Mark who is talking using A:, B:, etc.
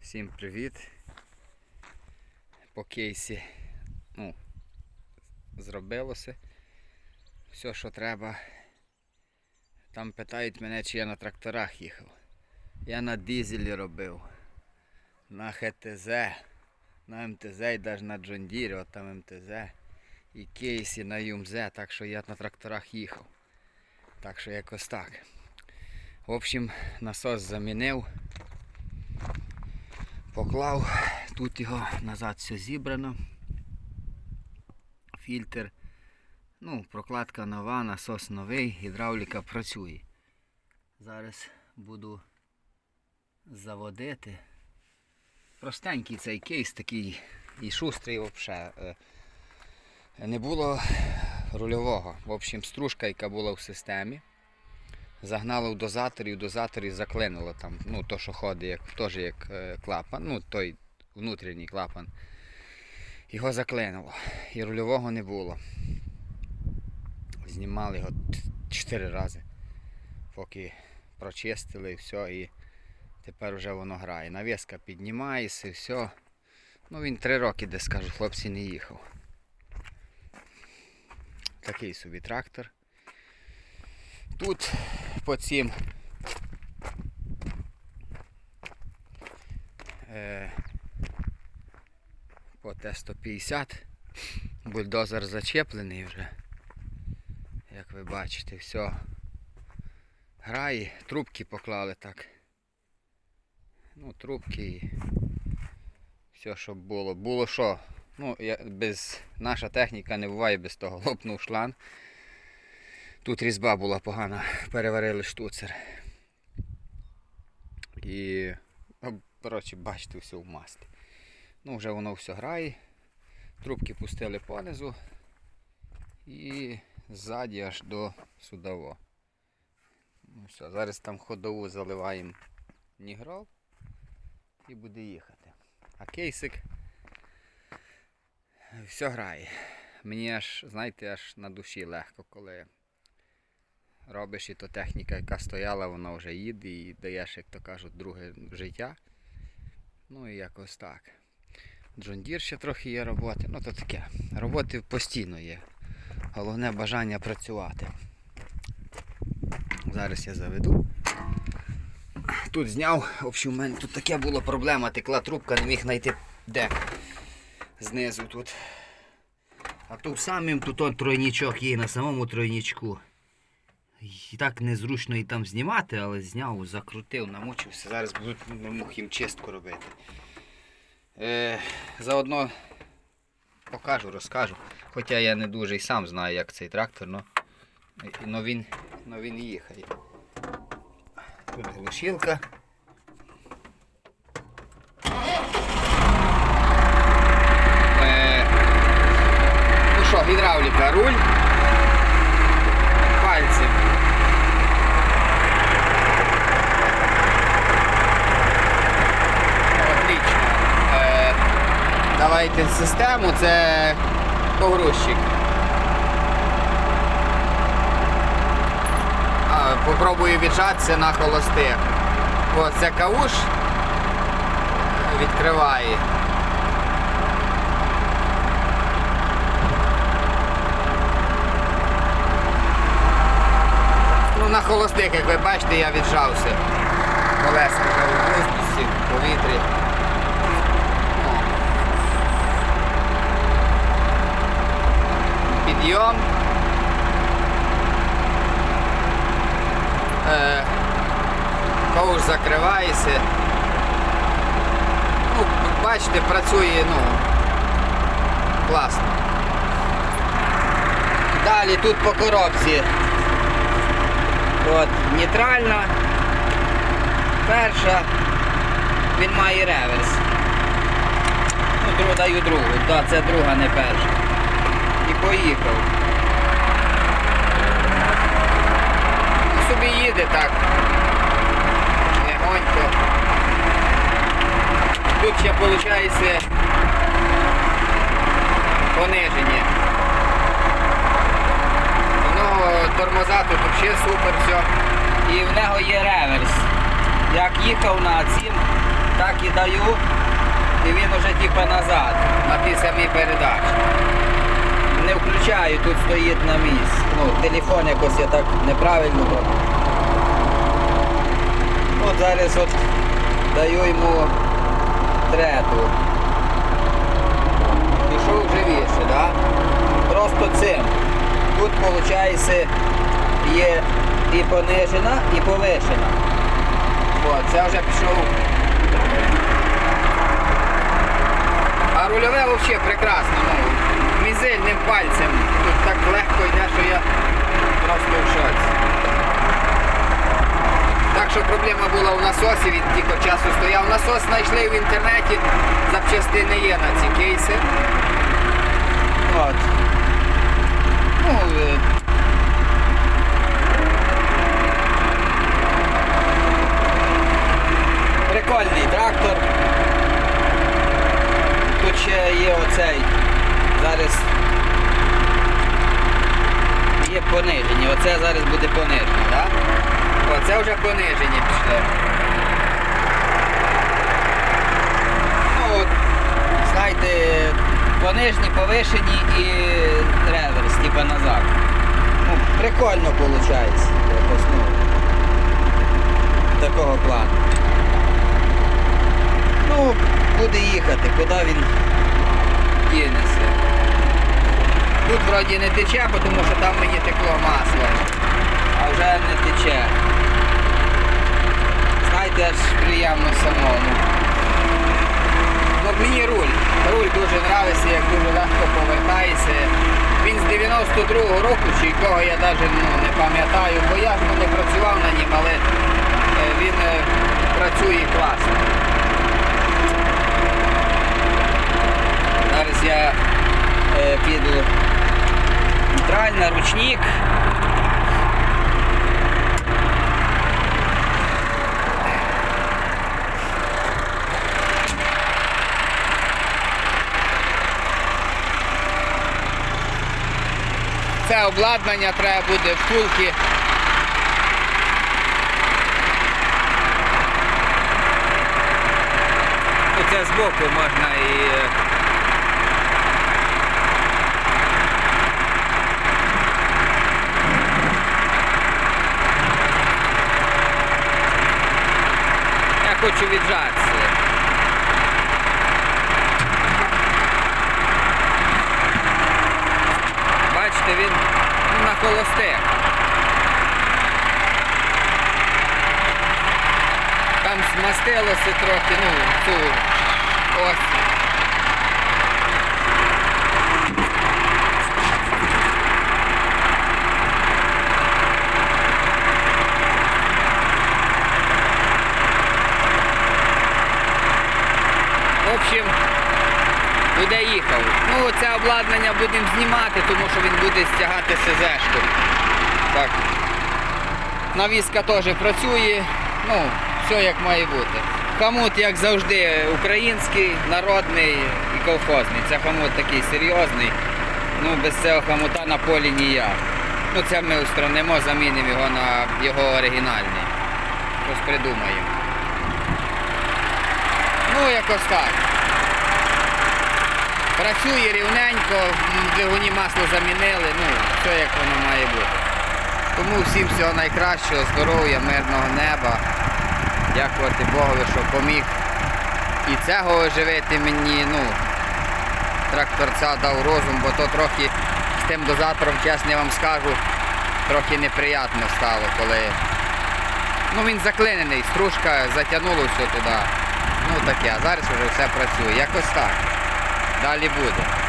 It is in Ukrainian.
A: Всім привіт. По кейсі ну, зробилося. Все, що треба. Там питають мене, чи я на тракторах їхав. Я на дизелі робив. На ХТЗ, на МТЗ і навіть на Джондірі, от там МТЗ. І кейсі на ЮМЗ, так що я на тракторах їхав. Так що якось так. В общем, насос замінив. Поклав, тут його назад все зібрано. Фільтр, ну, прокладка нова, насос новий, гідравліка працює. Зараз буду заводити. Простенький цей кейс такий і шустрий взагалі. Не було рульового. В общем, стружка, яка була в системі. Загнало в дозатор і в дозаторі заклинило там, ну то, що ходить, як, теж як е, клапан, ну той внутрішній клапан. Його заклинило. І рульового не було. Знімали його т- чотири рази, поки прочистили і все, і тепер вже воно грає. Навіска піднімається, і все. Ну він три роки, де скажу, хлопці не їхав. Такий собі трактор. Тут по цим е, по Т-150 бульдозер зачеплений вже. Як ви бачите, все грає, трубки поклали так. Ну, трубки і все, щоб було. Було що? Ну, я, без, наша техніка не буває без того. Лопнув шланг. Тут різьба була погана, переварили штуцер. І, ну, коротше, бачите, все в маслі. Ну, вже воно все грає. Трубки пустили понизу і ззаді аж до судово. Ну, все, зараз там ходову заливаємо нігрол і буде їхати. А кейсик все грає. Мені аж, знаєте, аж на душі легко, коли робиш і то техніка, яка стояла, вона вже їде і даєш, як то кажуть, друге життя. Ну і якось так. Джондір ще трохи є роботи. Ну то таке. Роботи постійно є. Головне бажання працювати. Зараз я заведу. Тут зняв, в общем, у мене тут таке було проблема, текла трубка, не міг знайти де. Знизу тут. А тут самим тут тройнічок є на самому тройнічку. І так незручно і там знімати, але зняв, закрутив, намучився. Зараз буду хімчистку робити. Е, заодно покажу, розкажу. Хоча я не дуже і сам знаю, як цей трактор, но, но, він, но він їхає. Тут глушилка. Е, ну що, гідравліка, руль. Пальцем. Отлично. Е, давайте систему, це погрузчик. Попробую віджатися на холостих. О, це кауш відкриває. Ну, на холостих, як ви бачите, я віджався. Колеса у воздусі, в повітрі. О. Підйом. Е, Ковш закривається. Ну, бачите, працює, ну, класно. Далі тут по коробці. От, нейтральна. Перша. Він має реверс. Ну, даю другу. Так, це друга, не перша. І поїхав. Ну, собі їде так. Легонько. Тут ще виходить пониження. Ну, тормоза тут взагалі супер все. І в нього є реверс. Як їхав на цім, так і даю, і він уже типа назад, на тій самій передачі. Не включаю, тут стоїть на місці. Ну, телефон якось я так неправильно. От зараз от даю йому трету. Пішов живіше, да? Просто цим. Тут виходить є і понижена, і повишена. От, це вже пішов. А рульове взагалі прекрасно. Ну, пальцем. Тут так легко йде, що я просто в шоці. Так що проблема була у насосі, він тільки часу стояв. Насос знайшли в інтернеті, запчастини є на ці кейси. От. Ну, е, прикольний трактор. Тут ще є оцей. Зараз є понижені. Оце зараз буде понижені, так? Оце вже понижені пішли. Ну, от, знаєте, понижні, повишені і реверс, типа назад. Ну, прикольно виходить. Якось, ну, такого плану. Ну, буде їхати, куди він дінеться. Тут вроді не тече, тому що там мені текло масло, а вже не тече. Знаєте, аж приємно самому. Ну, мені руль. Руль дуже подобається, як дуже легко повертається. Він з 92-го року, чи якого я навіть ну, не пам'ятаю, бо я ж не працював на нім, але е, він е, працює класно. Зараз я е, піду нейтральна, ручник. Це обладнання треба буде втулки. Оце збоку можна і. Хочу віджатися. Бачите, він на холостих. Там змастилося трохи, ну, ту ось. В общем, буде їхав. Ну, це обладнання будемо знімати, тому що він буде стягати СЗшку. Так. Навіска теж працює. Ну, все як має бути. Хамут, як завжди, український, народний і колхозний. Це хамут такий серйозний. Ну, без цього хамута на полі ніяк. Ну, це ми устранимо, замінимо його на його оригінальний. Щось придумаємо. Ну, якось так. Працює рівненько, двигуні масло замінили, ну, все як воно має бути. Тому всім всього найкращого, здоров'я, мирного неба. Дякувати Богові, що поміг і цього оживити мені, ну, тракторця дав розум, бо то трохи з тим дозатором, чесно вам скажу, трохи неприємно стало, коли ну, він заклинений, стружка затягнула все туди. Ну таке, а зараз вже все працює. Якось так. Далі буде.